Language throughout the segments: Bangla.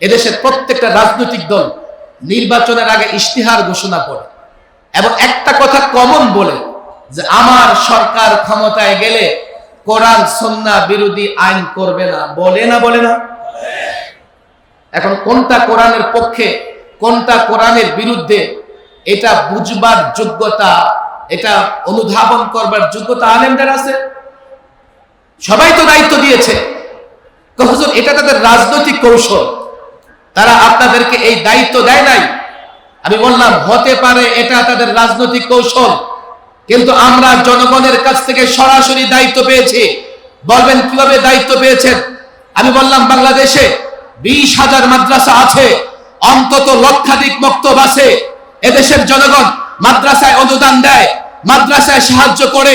এদেশের প্রত্যেকটা রাজনৈতিক দল নির্বাচনের আগে ইশতিহার ঘোষণা করে এবং একটা কথা কমন বলে যে আমার সরকার ক্ষমতায় গেলে কোরআন, সন্না বিরোধী আইন করবে না। বলে না বলে না? এখন কোনটা কোরআনের পক্ষে, কোনটা কোরআনের বিরুদ্ধে, এটা বুঝবার যোগ্যতা, এটা অনুধাবন করবার যোগ্যতা আলেমদের আছে? সবাই তো দায়িত্ব দিয়েছে। এটা তাদের রাজনৈতিক কৌশল। তারা আপনাদেরকে এই দায়িত্ব দেয় নাই। আমি বললাম, হতে পারে এটা তাদের রাজনৈতিক কৌশল, কিন্তু আমরা জনগণের কাছ থেকে সরাসরি দায়িত্ব পেয়েছি। বলবেন, কীভাবে দায়িত্ব পেয়েছেন? আমি বললাম, বাংলাদেশে বিশ হাজার মাদ্রাসা আছে, অন্তত লক্ষাধিক বক্তব্য আছে। এদেশের জনগণ মাদ্রাসায় অনুদান দেয়, মাদ্রাসায় সাহায্য করে,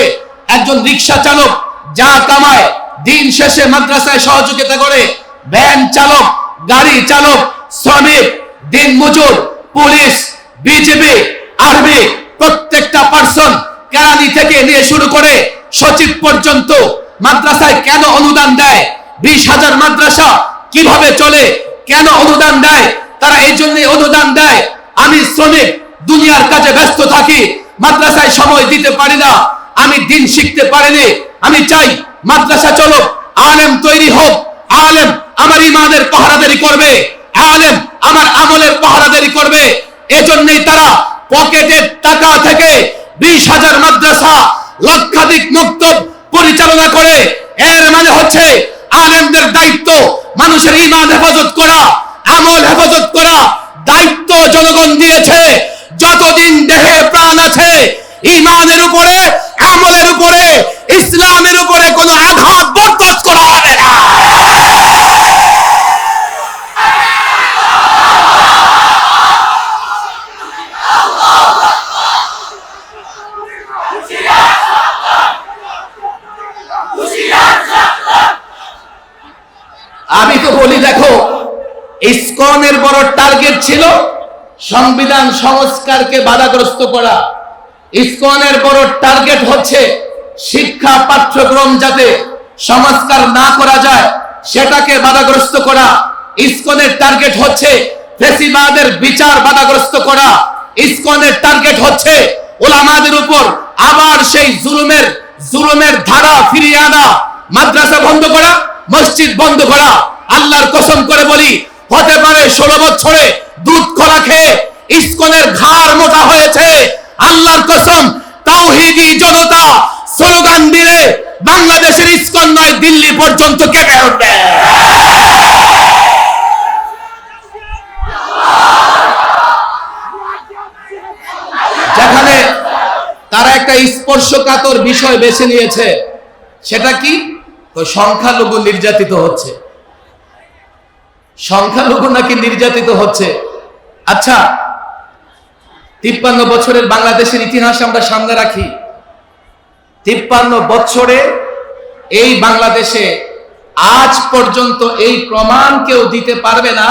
একজন রিক্সা চালক যা কামায়, দিন শেষে মাদ্রাসায় সহযোগিতা করে, ভ্যান চালক গাড়ি চালক, শ্রমিক, দিন মজুর, পুলিশ, বিজেপি, আর্মি, প্রত্যেকটা পার্সন কেরানি থেকে নিয়ে শুরু করে সচিব পর্যন্ত মাদ্রাসায় কেন অনুদান দেয়? বিশ হাজার মাদ্রাসা কীভাবে চলে? কেন অনুদান দেয়? তারা এই জন্য অনুদান দেয়। আমি শ্রমিক, দুনিয়ার কাজে ব্যস্ত থাকি, মাদ্রাসায় সময় দিতে পারি না, আমি দিন শিখতে পারিনি। আমি চাই মাদ্রাসা চলো আলেম তৈরি হোক, আলেম আমার ইমানের পাহারাদারি করবে। আলেম আমার আমলের পাহারাদারি করবে। এজন্যই তারা পকেটের টাকা থেকে বিশ হাজার মাদ্রাসা লক্ষাধিক মক্তব পরিচালনা করে। এর মানে হচ্ছে আলেমদের দায়িত্ব মানুষের ইমান হেফাজত করা, আমল হেফাজত করা। দায়িত্ব জনগণ দিয়েছে। যতদিন দেহে প্রাণ আছে, ইমানের উপরে, আমলের উপরে, ইসলামের উপরে কোনো আঘাত বরদাস্ত করা হবে না আমি তো বলি, দেখো, ইসকনের বড় টার্গেট ছিল সংবিধান সংস্কারকে বাধাগ্রস্ত করা। ইসকনের বড় টার্গেট হচ্ছে শিক্ষা পাঠ্যক্রম যাতে সংস্কার না করা যায়, সেটাকে বাধাগ্রস্ত করা। ইসকনের টার্গেট হচ্ছে ফেসিবাদের বিচার বাধাগ্রস্ত করা। ইসকনের টার্গেট হচ্ছে ওলামাদের উপর আবার সেই জুলুমের জুলুমের ধারা ফিরিয়ে আনা, মাদ্রাসা বন্ধ করা। মসজিদ বন্ধ করা। আল্লাহর কসম করে বলি, হতে পারে ষোলো বছরে দুধ খোলা খেয়ে ইসকনের ঘাড় মোটা হয়েছে। আল্লাহর কসম, তাওহিদি জনতা স্লোগান দিলে বাংলাদেশের ইসকন নয়, দিল্লি পর্যন্ত কেঁপে উঠবে। যেখানে তারা একটা স্পর্শকাতর বিষয় বেছে নিয়েছে, সেটা কি? সংখ্যালঘু নির্যাতিত হচ্ছে। সংখ্যালঘু নাকি নির্যাতিত হচ্ছে? আচ্ছা তিপ্পান্ন বছরের বাংলাদেশের ইতিহাস আমরা সামনে রাখি। তিপ্পান্ন বছরে এই বাংলাদেশে আজ পর্যন্ত এই প্রমাণ কেউ দিতে পারবে না।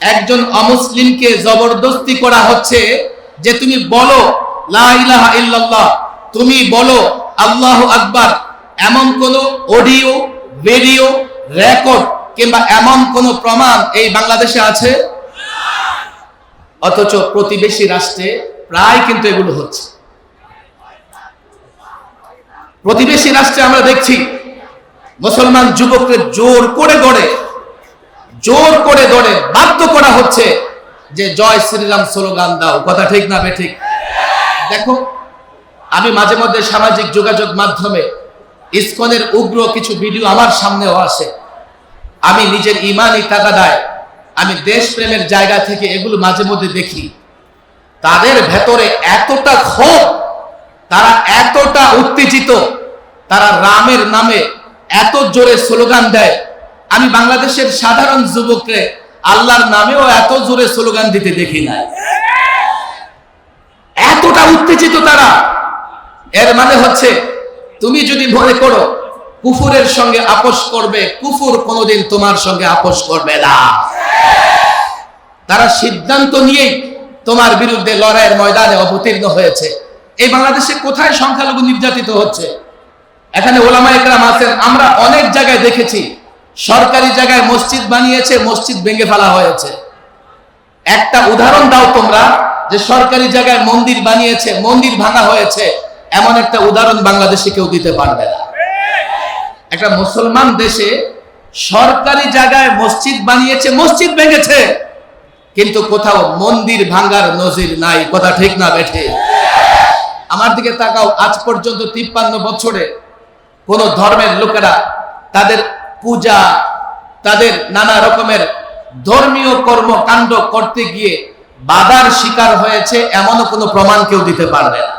একজন অমুসলিমকে জবরদস্তি করা হচ্ছে যে তুমি বলো, লা ইলাহা ইল্লাল্লাহ তুমি বলো, আল্লাহ আকবার এমন কোন অডিও, ভিডিও, রেকর্ড কিংবা এমন কোন প্রমাণ এই বাংলাদেশে আছে? অথচ প্রতিবেশী রাষ্ট্রে প্রায় কিন্তু এগুলো হচ্ছে। প্রতিবেশী রাষ্ট্রে আমরা দেখছি, মুসলমান যুবকদের জোর করে গড়ে, জোর করে দৌড়ে বাধ্য করা হচ্ছে যে জয় শ্রীরাম স্লোগান দাও। কথা ঠিক না বে ঠিক? দেখো, আমি মাঝে মধ্যে সামাজিক যোগাযোগ মাধ্যমে ইসকনের উগ্র কিছু ভিডিও আমার সামনেও আসে আমি নিজের ইমানই দেয়, আমি দেশপ্রেমের জায়গা থেকে এগুলো মাঝে মধ্যে দেখি। তাদের ভেতরে এতটা ক্ষোভ, তারা এতটা উত্তেজিত, তারা রামের নামে এত জোরে স্লোগান দেয়। আমি বাংলাদেশের সাধারণ যুবককে আল্লাহর নামেও এত জোরে স্লোগান দিতে দেখি না এতটা উত্তেজিত তারা। এর মানে হচ্ছে তুমি যদি মনে করো, কুফুরের সঙ্গে আপোষ করবে, কুফুর কোনোদিন তোমার সঙ্গে আপোষ করবে না। তারা সিদ্ধান্ত নিয়েই তোমার বিরুদ্ধে লড়াইয়ের ময়দানে অবতীর্ণ হয়েছে। এই বাংলাদেশে কোথায় সংখ্যালঘু নির্যাতিত হচ্ছে? এখানে ওলামা একরাম আছেন। আমরা অনেক জায়গায় দেখেছি, সরকারি জায়গায় মসজিদ বানিয়েছে, মসজিদ ভেঙে ফেলা হয়েছে। একটা উদাহরণ দাও তোমরা, যে সরকারি জায়গায় মন্দির বানিয়েছে, মন্দির ভাঙা হয়েছে। এমন একটা উদাহরণ বাংলাদেশে কেউ দিতে পারবে না। একটা মুসলমান দেশে সরকারি জায়গায় মসজিদ বানিয়েছে, মসজিদ ভেঙেছে, কিন্তু কোথাও মন্দির ভাঙ্গার নজির নাই। কথা ঠিক না, বেঠে? আমার দিকে তাকাও, আজ পর্যন্ত তিপ্পান্ন বছরে কোন ধর্মের লোকেরা তাদের পূজা, তাদের নানা রকমের ধর্মীয় কর্মকাণ্ড করতে গিয়ে বাধার শিকার হয়েছে, এমনও কোনো প্রমাণ কেউ দিতে পারবে না।